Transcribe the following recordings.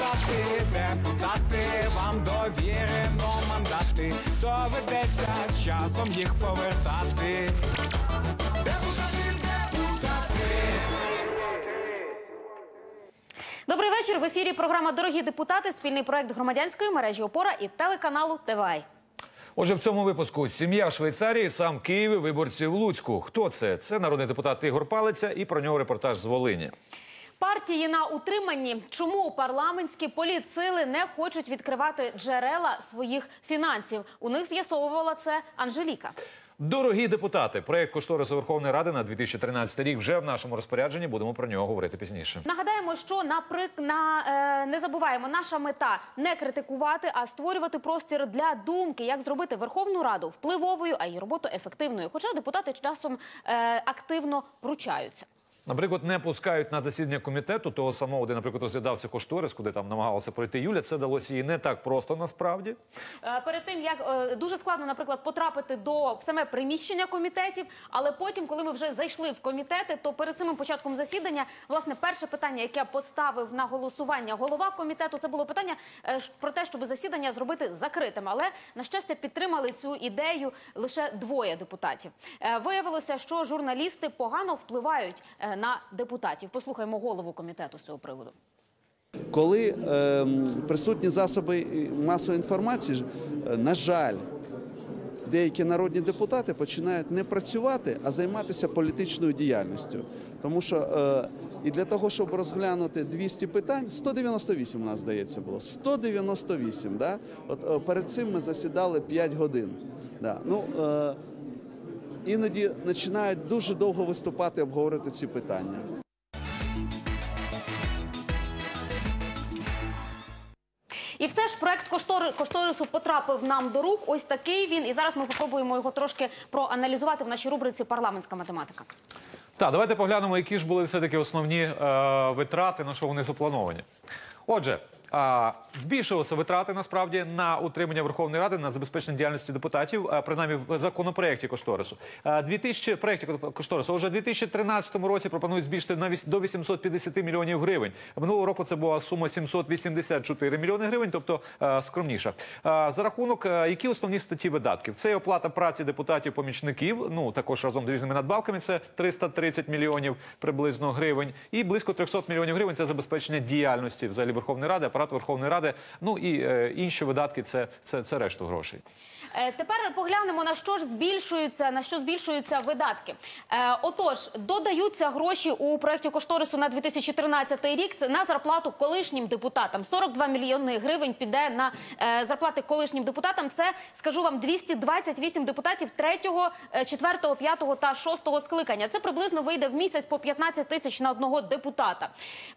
депутати, депутати, вам довірено мандати. Доведеться з часом їх повертати. Депутати, депутати. Добрий вечір. В ефірі програма Дорогі депутати. Спільний проект громадянської мережі Опора і телеканалу ТВАЙ. Отже, в цьому випуску сім'я в Швейцарії, сам Київ, виборці в Луцьку. Хто це? Це народний депутат Ігор Палиця, і про нього репортаж з Волині. Партії на утриманні. Чому парламентські політсили не хочуть відкривати джерела своїх фінансів? У них з'ясовувала це Анжеліка. Дорогі депутати, проект кошторису Верховної Ради на 2013 рік вже в нашому розпорядженні. Будемо про нього говорити пізніше. Нагадаємо, що наприк... на е, не забуваємо, наша мета не критикувати, а створювати простір для думки, як зробити Верховну Раду впливовою, а її роботу ефективною. Хоча депутати часом е, активно пручаються. Наприклад, не пускають на засідання комітету того самого, де, наприклад, розглядався кошторис, куди там намагалася пройти Юля. Це далося їй не так просто насправді. Е, Перед тим як е, дуже складно, наприклад, потрапити до саме приміщення комітетів, але потім, коли ми вже зайшли в комітети, то перед самим початком засідання, власне, перше питання, яке поставив на голосування голова комітету, це було питання е, про те, щоб засідання зробити закритим. Але на щастя підтримали цю ідею лише двоє депутатів. Виявилося, що журналісти погано впливають е, на депутатів. Послухаймо голову комітету з цього приводу. Коли е, присутні засоби масової інформації, е, на жаль, деякі народні депутати починають не працювати, а займатися політичною діяльністю. Тому що е, і для того, щоб розглянути 200 питань, 198 у нас здається було. 198, да? От е, перед цим ми засідали 5 годин. Да. Ну, е, іноді починають дуже довго виступати, обговорити ці питання. І все ж проект кошторису потрапив нам до рук. Ось такий він. І зараз ми попробуємо його трошки проаналізувати в нашій рубриці Парламентська математика. Так, давайте поглянемо, які ж були все-таки основні е, витрати, на що вони заплановані. Отже, збільшилися витрати насправді на утримання Верховної Ради на забезпечення діяльності депутатів, принаймні в законопроекті кошторису. Е, 2000 проекті кошторису вже у 2013 році пропонують збільшити на віс- до 850 мільйонів гривень. Минулого року це була сума 784 мільйони гривень, тобто скромніша. За рахунок які основні статті видатків? Це і оплата праці депутатів помічників. Ну також разом з різними надбавками. Це 330 мільйонів приблизно гривень, і близько 300 мільйонів гривень це забезпечення діяльності взагалі Верховної Ради, апарату Верховної Ради. Ну і е, інші видатки це, це, це решту грошей. Е, Тепер поглянемо на що ж збільшуються, на що збільшуються видатки. Е, отож, додаються гроші у проєкті кошторису на 2013 рік. Це на зарплату колишнім депутатам. 42 мільйони гривень піде на е, зарплати колишнім депутатам. Це скажу вам 228 депутатів 3, 4, 5 та 6 скликання. Це приблизно вийде в місяць по 15 тисяч на одного депутата.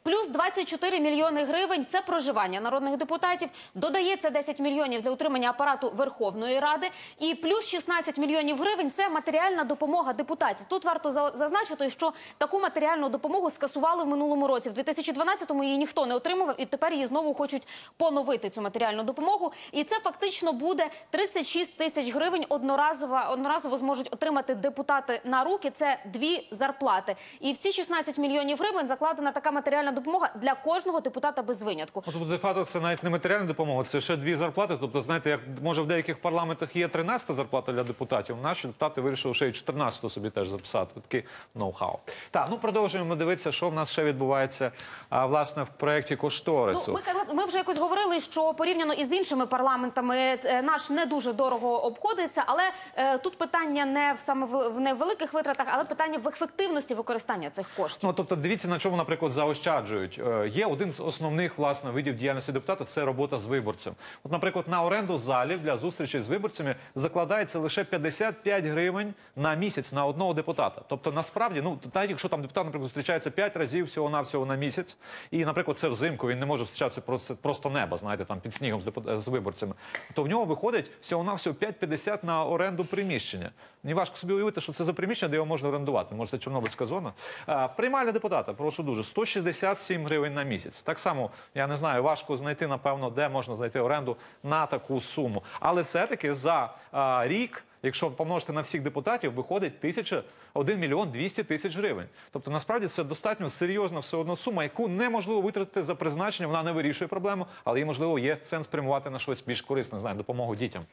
Плюс 24 мільйони гривень це проживання народних депутатів. Додається 10 мільйонів для утримання апарату Верховної Ради. І плюс 16 мільйонів гривень це матеріальна допомога депутатів. Тут варто зазначити, що таку матеріальну допомогу скасували в минулому році. В 2012-му її ніхто не отримував, і тепер її знову хочуть поновити цю матеріальну допомогу. І це фактично буде 36 тисяч гривень одноразово, одноразово зможуть отримати депутати на руки. Це дві зарплати. І в ці 16 мільйонів гривень закладена така матеріальна допомога для кожного депутата без винятку. Де факто, це навіть не матеріальна допомога, це ще дві зарплати. Тобто, знаєте, як може в деяких парламентах є 13 зарплата для депутатів. Наші депутати вирішили ще й 14 собі теж записати. Такий ноу-хау. Так, ну продовжуємо дивитися, що в нас ще відбувається а, власне в проєкті кошторису. Ну, ми, ми вже якось говорили, що порівняно із іншими парламентами е, наш не дуже дорого обходиться, але е, тут питання не в саме в не в великих витратах, але питання в ефективності використання цих коштів. Ну, тобто, дивіться, на чому, наприклад, заощаджують. Е, Є один з основних власне видів діяльності депутата це робота з виборцем. От, наприклад, на оренду залів для зустрічі з виборцями закладається лише 55 гривень на місяць на одного депутата. Тобто, насправді, ну навіть якщо там депутат, наприклад, зустрічається 5 разів всього навсього на місяць, і, наприклад, це взимку він не може зустрічатися просто, неба, знаєте, там під снігом з, виборцями, то в нього виходить всього навсього 5,50 на оренду приміщення. Мені важко собі уявити, що це за приміщення, де його можна орендувати. Може, це Чорнобильська зона. А, приймальня депутата, прошу дуже, 167 гривень на місяць. Так само, я не знаю, важко знайти, напевно, де можна знайти оренду на таку суму. Але все-таки за а, рік Якщо помножити на всіх депутатів, виходить тисяча 1 мільйон 200 тисяч гривень. Тобто, насправді це достатньо серйозна все одно сума, яку неможливо витратити за призначення. Вона не вирішує проблему, але її можливо є сенс спрямувати на щось більш корисне, знаю, допомогу дітям.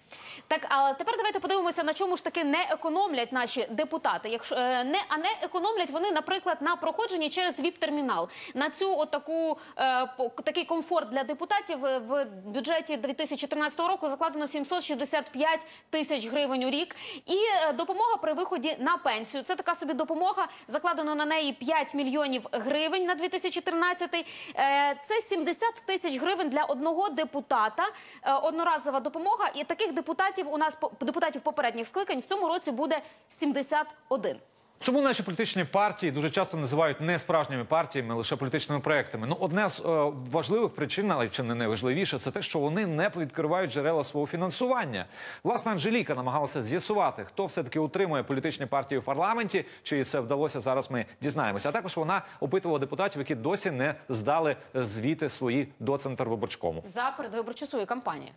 Так, а тепер давайте подивимося, на чому ж таки не економлять наші депутати. Якщо е, не а не економлять вони, наприклад, на проходженні через ВІП-термінал. На цю отаку е, такий комфорт для депутатів е, в бюджеті 2013 року закладено 765 тисяч гривень у рік. І е, допомога при виході на пенсію. Це така собі допомога. Закладено на неї 5 мільйонів гривень на 2013. Е, Це 70 тисяч гривень для одного депутата. Е, Одноразова допомога. І таких депутатів у нас депутатів попередніх скликань в цьому році буде 71. Чому наші політичні партії дуже часто називають не справжніми партіями, лише політичними проектами? Ну, одна з е, важливих причин, але чи не найважливіше, це те, що вони не відкривають джерела свого фінансування. Власне, Анжеліка намагалася з'ясувати, хто все таки утримує політичні партії в парламенті. Чи це вдалося зараз? Ми дізнаємося. А також вона опитувала депутатів, які досі не здали е, звіти свої до Центрвиборчкому. за передвиборчу свою кампанію.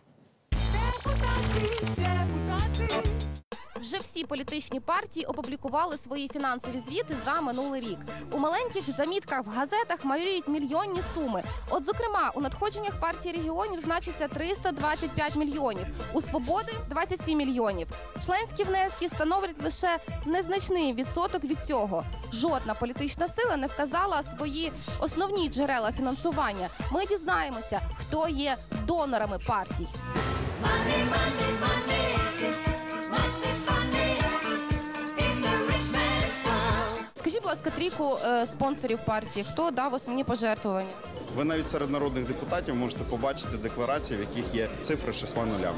Вже всі політичні партії опублікували свої фінансові звіти за минулий рік. У маленьких замітках в газетах майоріють мільйонні суми. От, зокрема, у надходженнях партії регіонів значиться 325 мільйонів, у свободи 27 мільйонів. Членські внески становлять лише незначний відсоток від цього. Жодна політична сила не вказала свої основні джерела фінансування. Ми дізнаємося, хто є донорами партій. Money, money, money. Ласка, трійку е, спонсорів партії. Хто дав основні пожертвування? Ви навіть серед народних депутатів можете побачити декларації, в яких є цифри шестьма нулям.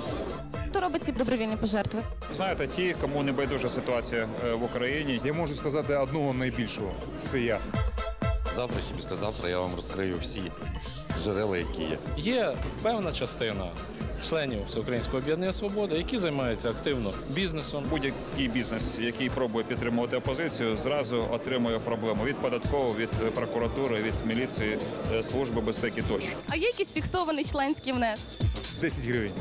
Хто робить ці добровільні пожертви? Знаєте, ті, кому не байдужа ситуація е, в Україні, Я можу сказати одного найбільшого. Це я. Завтра чи післязавтра я вам розкрию всі джерела, які є. Є певна частина членів Всеукраїнського об'єднання Свобода, які займаються активно бізнесом. будь-який бізнес, який пробує підтримувати опозицію, зразу отримує проблему від податкової, від прокуратури, від міліції, е, служби безпеки тощо. А є якийсь фіксований членський внесок? 10 гривень.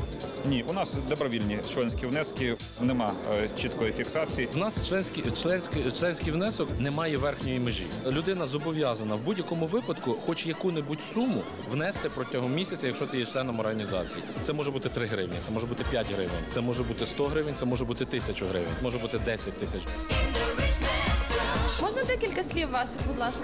Ні, у нас добровільні членські внески, нема е, чіткої фіксації. В нас членський, членський, членський внесок не має верхньої межі. Людина зобов'язана в будь-якому випадку, хоч яку-небудь суму, внести протягом місяця, якщо ти є членом організації. Це може бути 3 гривні, це може бути 5 гривень, це може бути 100 гривень, це може бути 1000 гривень, може бути 10 тисяч. Можна декілька слів ваших, будь ласка?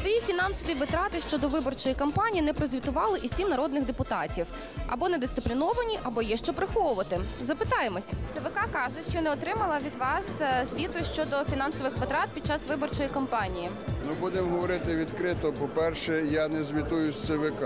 Свої фінансові витрати щодо виборчої кампанії не прозвітували і сім народних депутатів. Або недисципліновані, або є що приховувати. Запитаємось. ЦВК каже, що не отримала від вас е, звіту щодо фінансових витрат під час виборчої кампанії. Ну, будемо говорити відкрито. По-перше, я не звітую з ЦВК.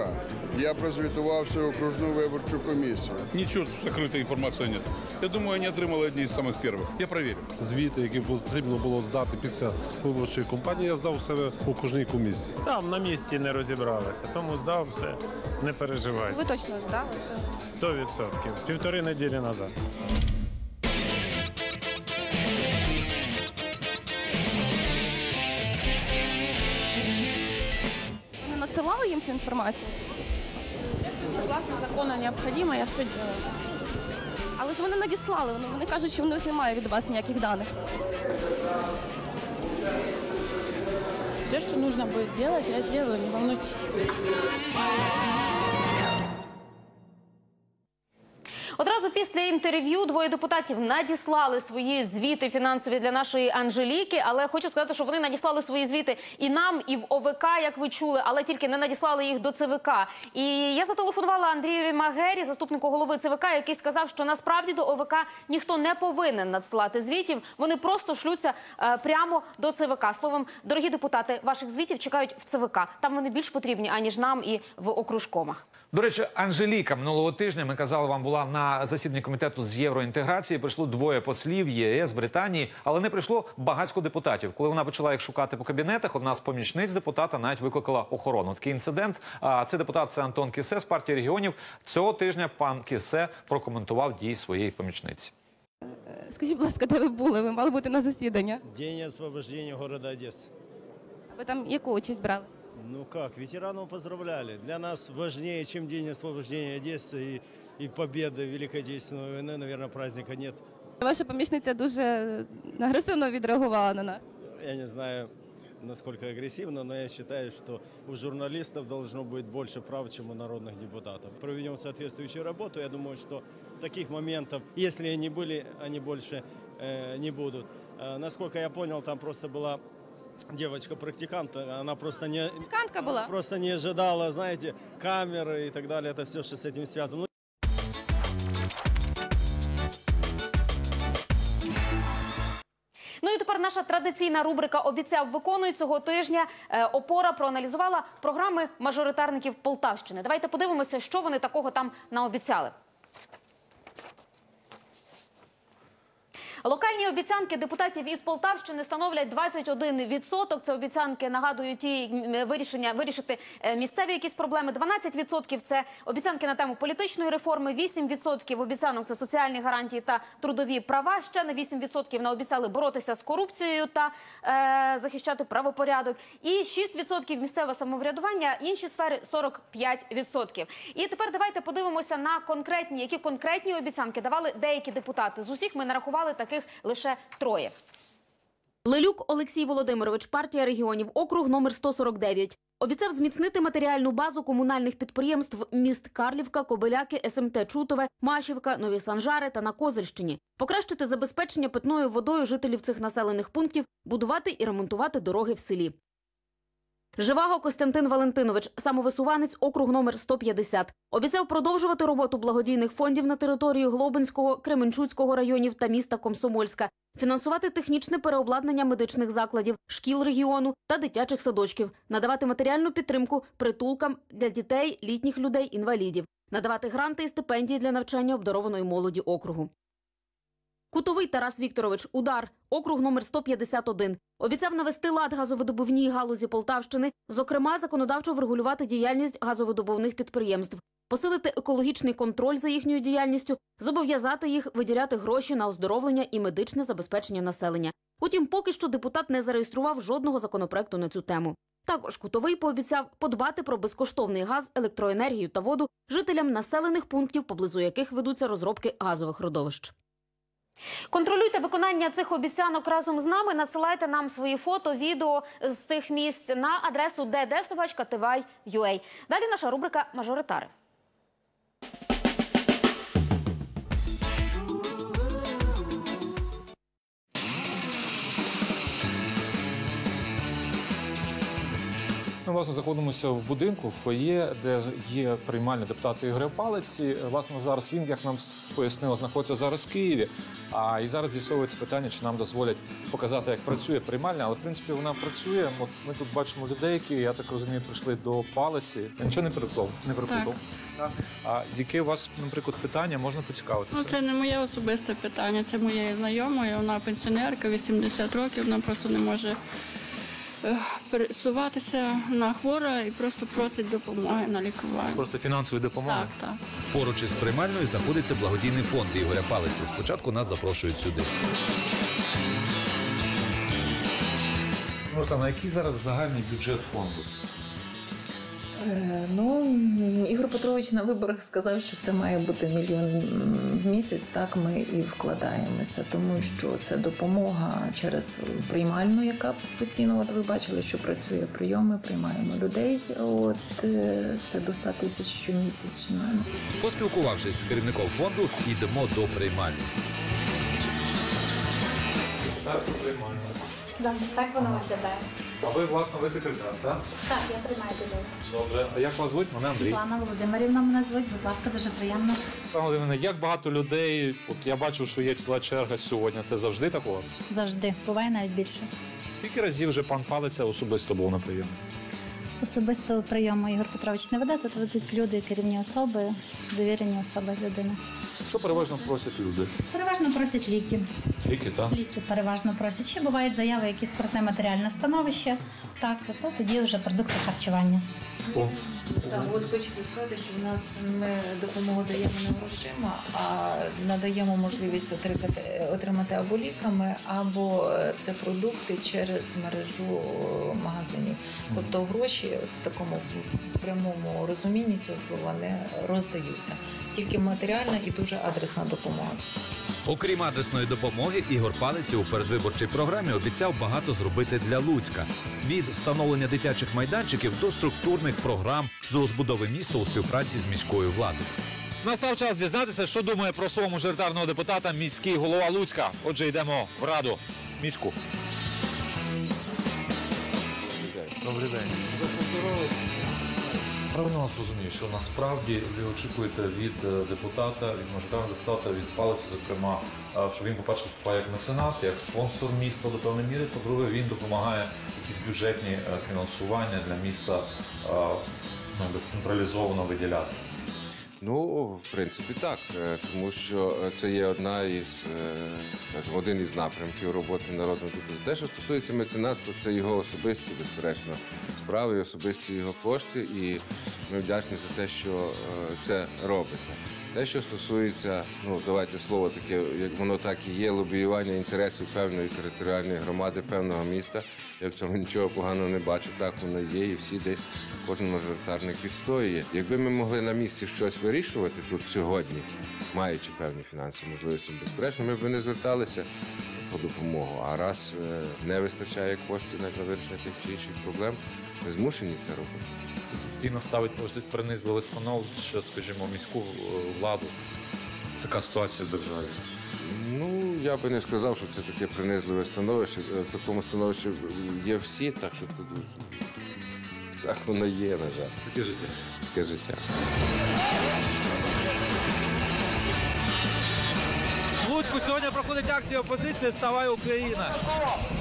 Я прозвітувався в окружну виборчу комісію. Нічого закритої інформації нет. Я думаю, вони отримали одні з самих перших. Я перевірю. звіти, які потрібно було здати після виборчої кампанії, я здав у себе в окружній комісії. Там на місці не розібралися, тому здав все, не переживай. Ви точно здалися? 100%. Півтори неділі назад. Ви не надсилали їм цю інформацію? Согласно закону необходимо, я все делаю. Але ж вони надіслали. Вони кажуть, що в них немає від вас ніяких даних. Все, что нужно будет сделать, я сделаю, не волнуйтесь. Інтерв'ю двоє депутатів надіслали свої звіти фінансові для нашої Анжеліки. Але хочу сказати, що вони надіслали свої звіти і нам, і в ОВК, як ви чули, але тільки не надіслали їх до ЦВК. І я зателефонувала Андрієві Магері, заступнику голови ЦВК, який сказав, що насправді до ОВК ніхто не повинен надсилати звітів. Вони просто шлються е, прямо до ЦВК. Словом, дорогі депутати, ваших звітів чекають в ЦВК. Там вони більш потрібні аніж нам і в окружкомах. До речі, Анжеліка минулого тижня ми казали вам була на засіданні комітету з євроінтеграції. Прийшло двоє послів ЄС, Британії, але не прийшло багатько депутатів. Коли вона почала їх шукати по кабінетах, одна з помічниць депутата навіть викликала охорону. Такий інцидент. А це депутат це Антон Кісе з партії регіонів. Цього тижня пан Кісе прокоментував дії своєї помічниці. Скажіть, будь ласка, де ви були? Ви мали бути на засідання. День освобождения города Одессы. Ви там яку участь брали? Ну как, ветеранов поздравляли. Для нас важнее, чем День освобождения Одессы и и победы Великой Отечественной войны, наверное, праздника нет. Ваша помічниця дуже агресивно відреагувала на нас. Я не знаю, насколько агрессивно, но я считаю, что у журналистов должно быть больше прав, чем у народных депутатов. Проведем соответствующую работу. Я думаю, что таких моментов, если они были, они больше э, не будут. Э, насколько я понял, там просто была девочка-практикант, она просто не, Практикантка она была? просто не ожидала, знаете, камеры и так далее, это все, что с этим связано. Ну, Ну і тепер наша традиційна рубрика обіцяв виконуй цього тижня. Е, Опора проаналізувала програми мажоритарників Полтавщини. Давайте подивимося, що вони такого там наобіцяли. Локальні обіцянки депутатів із Полтавщини становлять 21%. Це обіцянки, нагадую, ті вирішення вирішити е, місцеві якісь проблеми. 12% – це обіцянки на тему політичної реформи. 8% обіцянок це соціальні гарантії та трудові права. Ще на 8% наобіцяли боротися з корупцією та е, захищати правопорядок. І 6% місцеве самоврядування. Інші сфери 45%. І тепер давайте подивимося на конкретні, які конкретні обіцянки давали деякі депутати. З усіх ми нарахували таких лише троє. Лелюк Олексій Володимирович, партія регіонів, округ номер 149. Обіцяв зміцнити матеріальну базу комунальних підприємств міст Карлівка, Кобиляки, СМТ Чутове, Машівка, Нові Санжари та на Козельщині. Покращити забезпечення питною водою жителів цих населених пунктів, будувати і ремонтувати дороги в селі. Живаго Костянтин Валентинович, самовисуванець, округ номер 150. Обіцяв продовжувати роботу благодійних фондів на території Глобинського, Кременчуцького районів та міста Комсомольська, фінансувати технічне переобладнання медичних закладів, шкіл регіону та дитячих садочків, надавати матеріальну підтримку притулкам для дітей, літніх людей, інвалідів, надавати гранти і стипендії для навчання обдарованої молоді округу. Кутовий Тарас Вікторович, удар, округ номер 151. Обіцяв навести лад газовидобувній галузі Полтавщини, зокрема, законодавчо врегулювати діяльність газовидобувних підприємств, посилити екологічний контроль за їхньою діяльністю, зобов'язати їх виділяти гроші на оздоровлення і медичне забезпечення населення. Утім, поки що депутат не зареєстрував жодного законопроекту на цю тему. Також Кутовий пообіцяв подбати про безкоштовний газ, електроенергію та воду жителям населених пунктів, поблизу яких ведуться розробки газових родовищ. Контролюйте виконання цих обіцянок разом з нами. Надсилайте нам свої фото, відео з цих місць на адресу ddsobachka.tv.ua. Далі наша рубрика Мажоритари. Ми власне знаходимося в будинку, в фоє, де є приймальня депутата Ігоря Палиці. Власне, зараз він, як нам пояснило, знаходиться зараз в Києві. А і зараз з'ясовується питання, чи нам дозволять показати, як працює приймальня. Але в принципі вона працює. От ми тут бачимо людей, які я так розумію, прийшли до палиці. Я нічого не переплутав. Не переплутав. Так. А з яке у вас, наприклад, питання можна поцікавитися? Ну, це не моє особисте питання, це моєї знайомої. Вона пенсіонерка, 80 років, вона просто не може пересуватися, на хвора і просто просить допомоги на лікування. Просто фінансової допомоги. Так, так. Поруч із приймальною знаходиться благодійний фонд Ігоря Палиці. Спочатку нас запрошують сюди. Руслан, а який зараз загальний бюджет фонду? Е, Ну, Ігор Петрович на виборах сказав, що це має бути мільйон в місяць. Так ми і вкладаємося, тому що це допомога через приймальну, яка постійно, от ви бачили, що працює прийоми, приймаємо людей. От е, це до 100 тисяч щомісячно. Поспілкувавшись з керівником фонду, йдемо до приймальні. Так воно виглядає. А ви, власне, ви секретар, так? Так, я приймаю людей. Добре. А як вас звуть? Мене Андрій. Світлана Володимирівна мене звуть, будь ласка, дуже приємно. Світлана Володимирівна, як багато людей, от я бачу, що є ціла черга сьогодні. Це завжди такого? Завжди. Буває навіть більше. Скільки разів вже пан Палиця особисто був на прийомі? Особисто прийому Ігор Петрович не веде, тут ведуть люди, керівні особи, довірені особи людини. Що переважно просять люди? Переважно просять ліки. Ліки, так? Ліки переважно просять. Ще бувають заяви, які скрутне матеріальне становище. Так, то тоді вже продукти харчування. Так, от хочеться сказати, що в нас ми допомогу даємо не грошима, а надаємо можливість отримати, отримати або ліками, або е, це продукти через мережу е, магазинів. Тобто гроші в такому прямому розумінні цього слова не роздаються. Тільки матеріальна і дуже адресна допомога. Окрім адресної допомоги, Ігор Палиці у передвиборчій програмі обіцяв багато зробити для Луцька від встановлення дитячих майданчиків до структурних програм з розбудови міста у співпраці з міською владою. Настав час дізнатися, що думає про свого мажоритарного депутата міський голова Луцька. Отже, йдемо в раду міську. Добрий день. Правильно вас розумію, що насправді ви очікуєте від е, депутата, від мажоритарного депутата, від палиці, зокрема, е, що він, по-перше, вступає як меценат, як спонсор міста до певної міри, по-друге, він допомагає якісь бюджетні е, фінансування для міста ну, централізовано виділяти. Ну, в принципі, так, е, тому що е, це є одна із, е, скажімо, один із напрямків роботи народного депутата. Те, що стосується меценатства, це його особисті, безперечно, справи, особисті його кошти, і ми вдячні за те, що це робиться. Те, що стосується, ну давайте слово таке, як воно так і є, лобіювання інтересів певної територіальної громади, певного міста. Я в цьому нічого поганого не бачу. Так воно є, і всі десь кожен мажоритарник відстоює. Якби ми могли на місці щось вирішувати тут сьогодні, маючи певні фінансові можливості, безперечно, ми б не зверталися по допомогу. А раз е, не вистачає коштів на вирішення тих чи інших проблем, ми змушені це робити. Постійно ставить досить принизливе становище, скажімо, міську е, владу. Така ситуація в державі. Ну, я би не сказав, що це таке принизливе становище. Е, В такому становищі є всі, так що тут так воно є, на жаль. Таке життя. Таке життя. Луцьку сьогодні проходить акція опозиції Ставай Україна.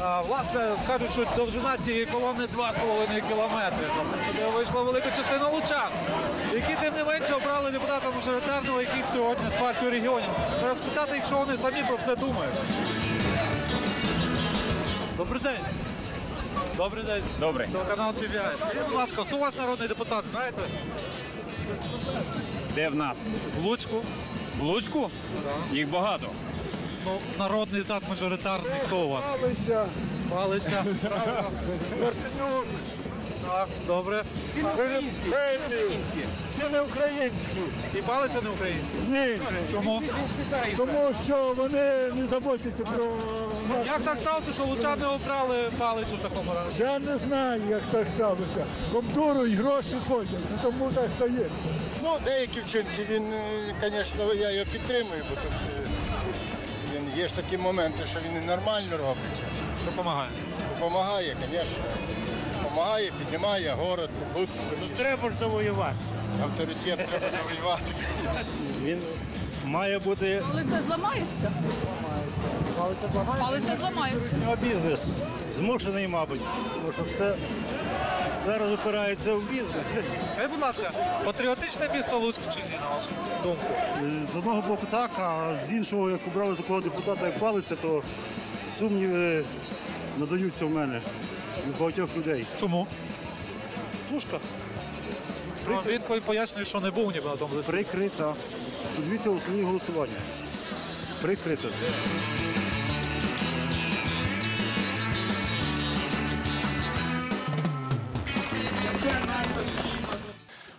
А, власне, кажуть, що довжина цієї колони 2,5 кілометри. Тобто сюди вийшла велика частина лучан, які тим не менше обрали депутата мажоритарного, який сьогодні з партії регіонів. Треба спитати їх, що вони самі про це думають. Добрий день. Добрий день. Добрий. Телеканал TVI. Скажіть, будь ласка, хто у вас народний депутат, знаєте? Де в нас? В Луцьку. В Луцьку? Їх багато. Ну, народний депутат мажоритарний, хто у вас? Палиця. Палиця. Мартинюк. Так, добре. Це не українські. Це не українські. І палиця не український? Ні. Чому? Тому що вони не заботяться про. Як так сталося, що лучани обрали палицю в такому разі? Я не знаю, як так сталося. Комдуру і гроші ходять, тому так стається. Ну, деякі вчинки він, звісно, я його підтримую, бо тут е, є ж такі моменти, що він і нормально робить. Допомагає. Допомагає, звісно. Допомагає, піднімає город, Луцьк. Ну, треба ж завоювати. Авторитет треба завоювати. Він має бути Палиця зламається. Палиця зламається. його бізнес. Змушений, мабуть, тому що все зараз опирається в бізнес. Скажіть, будь ласка, патріотичне місто Луцьк чи ні, на вашу думку? З одного боку так, а з іншого, як обрали такого депутата, як палиця, то сумніви надаються в мене в багатьох людей. Чому? Тушка. Ну, він по- пояснює, що не був ніби на тому листі. Прикрита. Подивіться основні голосування. Прикрита.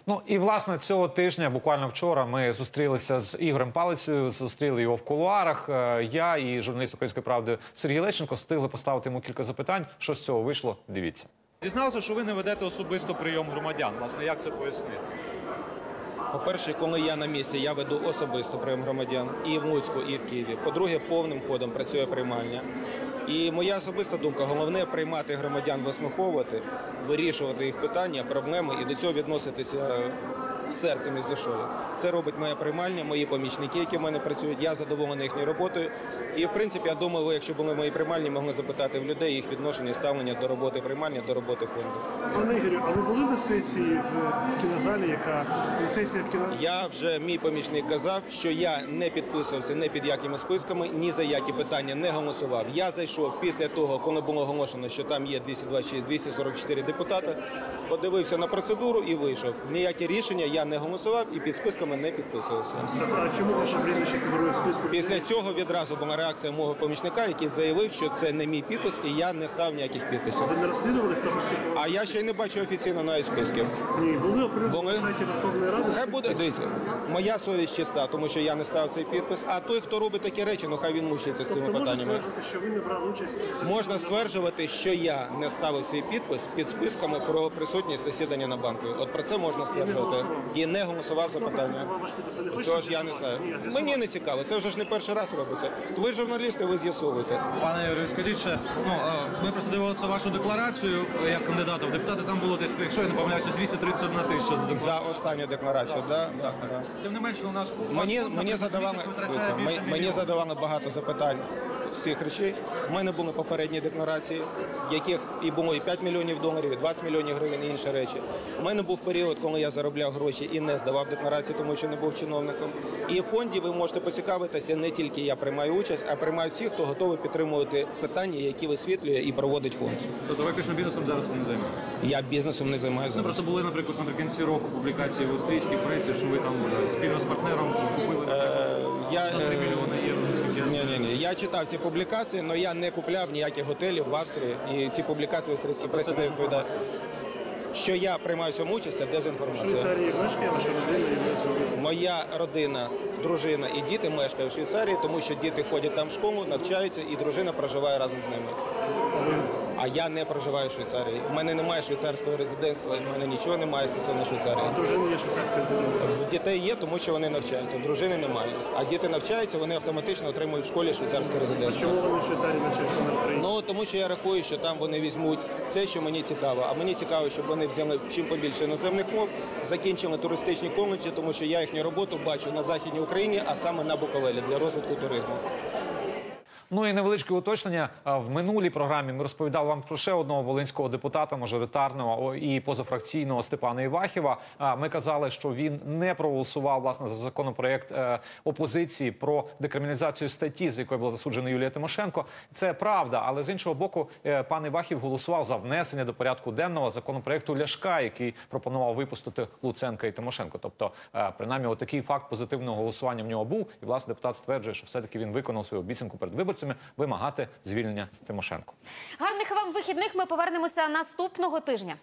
Ну і власне цього тижня, буквально вчора, ми зустрілися з Ігорем Палицею, зустріли його в кулуарах. Е, Я і журналіст Української правди Сергій Лещенко встигли поставити йому кілька запитань. Що з цього вийшло? Дивіться. дізнався, що ви не ведете особисто прийом громадян. Власне, як це пояснити? По-перше, коли я на місці, я веду особисто прийом громадян і в Луцьку, і в Києві. По-друге, повним ходом працює приймальня. І моя особиста думка головне приймати громадян, вислуховувати, вирішувати їх питання, проблеми і до цього відноситися серцем і з душою. Це робить моя приймальня, мої помічники, які в мене працюють. Я задоволений їхньою роботою. І в принципі, я думаю, ви, якщо були в моїй приймальні, могли запитати в людей їх відношення і ставлення до роботи приймальні, до роботи фонду. Пане Ігорю, а ви були на сесії в кінозалі, яка сесія в кіно? Я вже мій помічник казав, що я не підписувався не під якими списками, ні за які питання не голосував. Я зайшов після того, коли було оголошено, що там є 226-244 депутати, подивився на процедуру і вийшов. Ніякі рішення я не голосував і під списками не підписувався. А чому ваше прізвище фігурує в списку? Після цього відразу була реакція мого помічника, який заявив, що це не мій підпис, і я не став ніяких підписів. Ви не розслідували, хто? А я ще й не бачу офіційно навіть списків. Ні, були оприлюднені на сайті Верховної Ради. Хай буде дивіться, моя совість чиста, тому що я не став цей підпис. А той, хто робить такі речі, ну хай він мучиться з цими Тобто можна питаннями. стверджувати, що ви не брали участь? Можна стверджувати, що я не ставив свій підпис під списками про присутність засідання на банку. От про це можна стверджувати. І не голосував за питання. Цього ж я не знаю. Мені не цікаво. Це вже ж не перший раз робиться. Ви журналісти, ви з'ясовуєте. Пане Юрію, скажіть ще, ну ми просто дивилися вашу декларацію е, як кандидата в депутати. Там було десь, якщо я не помиляюся, 231 тисяча за депутата. За останню декларацію, да, да, да. Тим не менше, у нас Мені, фонд, мені, задавали, ми- мені задавали багато запитань з цих речей. У мене були попередні декларації, яких і було і 5 мільйонів доларів, і 20 мільйонів гривень, і інші речі. У мене був період, коли я заробляв гроші і не здавав декларації, тому що не був чиновником. І в фонді ви можете поцікавитися, не тільки я приймаю участь, а приймають всі, хто готовий підтримувати питання, які висвітлює і проводить фонд. Тобто виключно бізнесом зараз ви не займаєтеся? Я бізнесом не займаюся. Ну, просто були, наприклад, наприкінці року публікації в австрійській пресі, що ви там е, спільно з партнером купили Я, за 3 е, мільйони євро, я Ні, ні, ні. Я читав ці публікації, але я не купляв ніяких готелів в Австрії. І ці публікації в австрійській пресі не відповідають. Що я приймаю в цьому участь, це В дезінформація. Швейцарії мешкає ваша родина і? Моя родина, дружина і діти мешкають в Швейцарії, тому що діти ходять там в школу, навчаються, і дружина проживає разом з ними. А я не проживаю в Швейцарії. У мене немає швейцарського резидентства, у мене нічого немає стосовно Швейцарії. Дружина є швейцарська резиденція. В дітей є, тому що вони навчаються. Дружини немає. А діти навчаються, вони автоматично отримують в школі швейцарське резидентство. Чому вони в Швейцарії навчаються на Україні? Ну тому що я рахую, що там вони візьмуть те, що мені цікаво. А мені цікаво, щоб вони взяли чим побільше іноземних мов, закінчили туристичні коледжі, тому що я їхню роботу бачу на західній Україні, а саме на Буковелі для розвитку туризму. Ну і невеличке уточнення. В минулій програмі ми розповідали вам про ще одного волинського депутата, мажоритарного і позафракційного Степана Івахіва. Ми казали, що він не проголосував власне за законопроект е, опозиції про декриміналізацію статті, з якої була засуджена Юлія Тимошенко. Це правда, але з іншого боку, е, пан Івахів голосував за внесення до порядку денного законопроекту Ляшка, який пропонував випустити Луценка і Тимошенко. Тобто, е, принаймні, отакий факт позитивного голосування в нього був, і власне депутат стверджує, що все таки він виконав свою обіцянку перед виборцями вимагати звільнення Тимошенко. Гарних вам вихідних. Ми повернемося наступного тижня.